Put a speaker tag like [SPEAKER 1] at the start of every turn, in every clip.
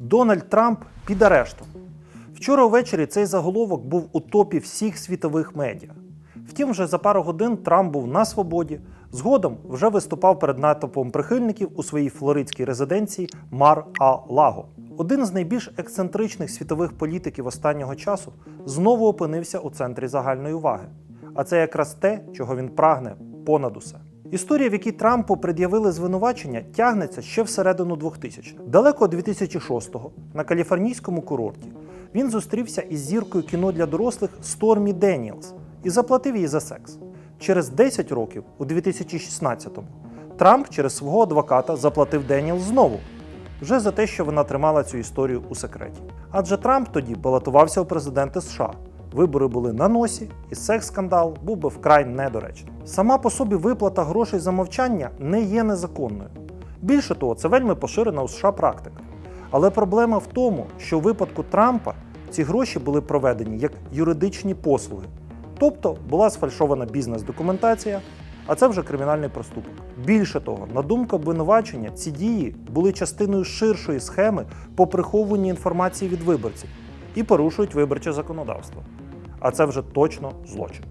[SPEAKER 1] Дональд Трамп під арештом. Вчора ввечері цей заголовок був у топі всіх світових медіа. Втім, вже за пару годин Трамп був на свободі. Згодом вже виступав перед натовпом прихильників у своїй флоридській резиденції Мар-а-Лаго. Один з найбільш ексцентричних світових політиків останнього часу знову опинився у центрі загальної уваги. А це якраз те, чого він прагне понад усе. Історія, в якій Трампу пред'явили звинувачення, тягнеться ще всередину 2000 х Далеко 2006-го на каліфорнійському курорті він зустрівся із зіркою кіно для дорослих Стормі Деніелс і заплатив їй за секс. Через 10 років, у 2016-му, Трамп через свого адвоката заплатив Деніелс знову, вже за те, що вона тримала цю історію у секреті. Адже Трамп тоді балотувався у президенти США. Вибори були на носі, і секс-скандал був би вкрай недоречним. Сама по собі виплата грошей за мовчання не є незаконною. Більше того, це вельми поширена у США практика. Але проблема в тому, що у випадку Трампа ці гроші були проведені як юридичні послуги. Тобто була сфальшована бізнес-документація, а це вже кримінальний проступок. Більше того, на думку обвинувачення, ці дії були частиною ширшої схеми по приховуванню інформації від виборців і порушують виборче законодавство. А це вже точно злочин.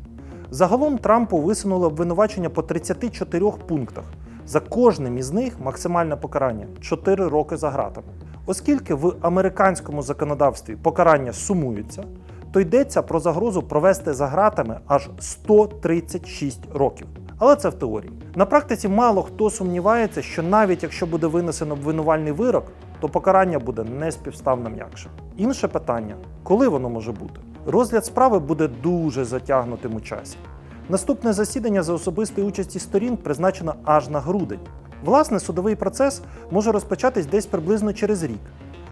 [SPEAKER 1] Загалом Трампу висунули обвинувачення по 34 пунктах. За кожним із них максимальне покарання 4 роки за ґратами. Оскільки в американському законодавстві покарання сумуються, то йдеться про загрозу провести за ґратами аж 136 років. Але це в теорії. На практиці мало хто сумнівається, що навіть якщо буде винесено обвинувальний вирок, то покарання буде неспівставно м'якше. Інше питання коли воно може бути? Розгляд справи буде дуже затягнутим у часі. Наступне засідання за особистої участі сторін призначено аж на грудень. Власне, судовий процес може розпочатись десь приблизно через рік.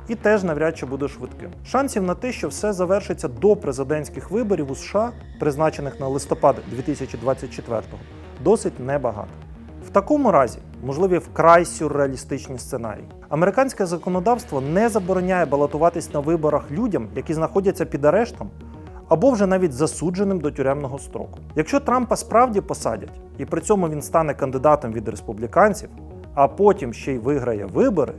[SPEAKER 1] І теж навряд чи буде швидким. Шансів на те, що все завершиться до президентських виборів у США, призначених на листопад 2024-го, досить небагато. В такому разі можливі вкрай сюрреалістичні сценарії. Американське законодавство не забороняє балотуватись на виборах людям, які знаходяться під арештом, або вже навіть засудженим до тюремного строку. Якщо Трампа справді посадять, і при цьому він стане кандидатом від республіканців, а потім ще й виграє вибори,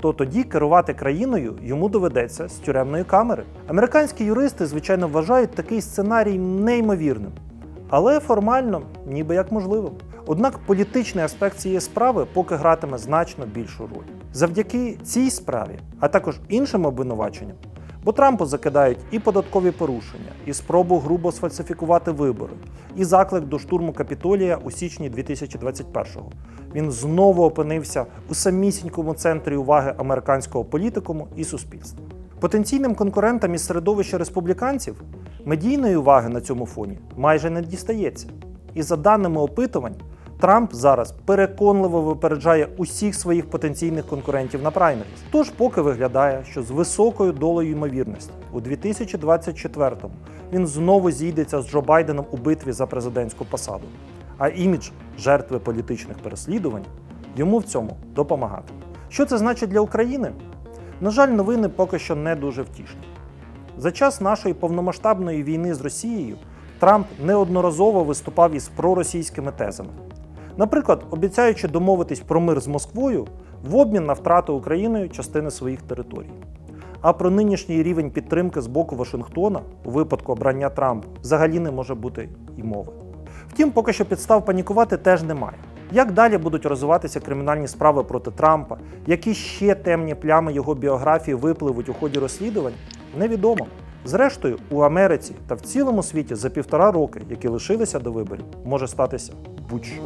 [SPEAKER 1] то тоді керувати країною йому доведеться з тюремної камери. Американські юристи, звичайно, вважають такий сценарій неймовірним, але формально ніби як можливим. Однак політичний аспект цієї справи поки гратиме значно більшу роль. Завдяки цій справі, а також іншим обвинуваченням, бо Трампу закидають і податкові порушення, і спробу грубо сфальсифікувати вибори, і заклик до штурму Капітолія у січні 2021-го. Він знову опинився у самісінькому центрі уваги американського політикуму і суспільства. Потенційним конкурентам із середовища республіканців медійної уваги на цьому фоні майже не дістається. І за даними опитувань, Трамп зараз переконливо випереджає усіх своїх потенційних конкурентів на праймеріз. Тож поки виглядає, що з високою долею ймовірності у 2024-му він знову зійдеться з Джо Байденом у битві за президентську посаду. А імідж жертви політичних переслідувань йому в цьому допомагати. Що це значить для України? На жаль, новини поки що не дуже втішні. За час нашої повномасштабної війни з Росією Трамп неодноразово виступав із проросійськими тезами. Наприклад, обіцяючи домовитись про мир з Москвою в обмін на втрату Україною частини своїх територій. А про нинішній рівень підтримки з боку Вашингтона у випадку обрання Трампа взагалі не може бути і мови. Втім, поки що підстав панікувати теж немає. Як далі будуть розвиватися кримінальні справи проти Трампа, які ще темні плями його біографії випливуть у ході розслідувань, невідомо. Зрештою, у Америці та в цілому світі за півтора роки, які лишилися до виборів, може статися будь-що.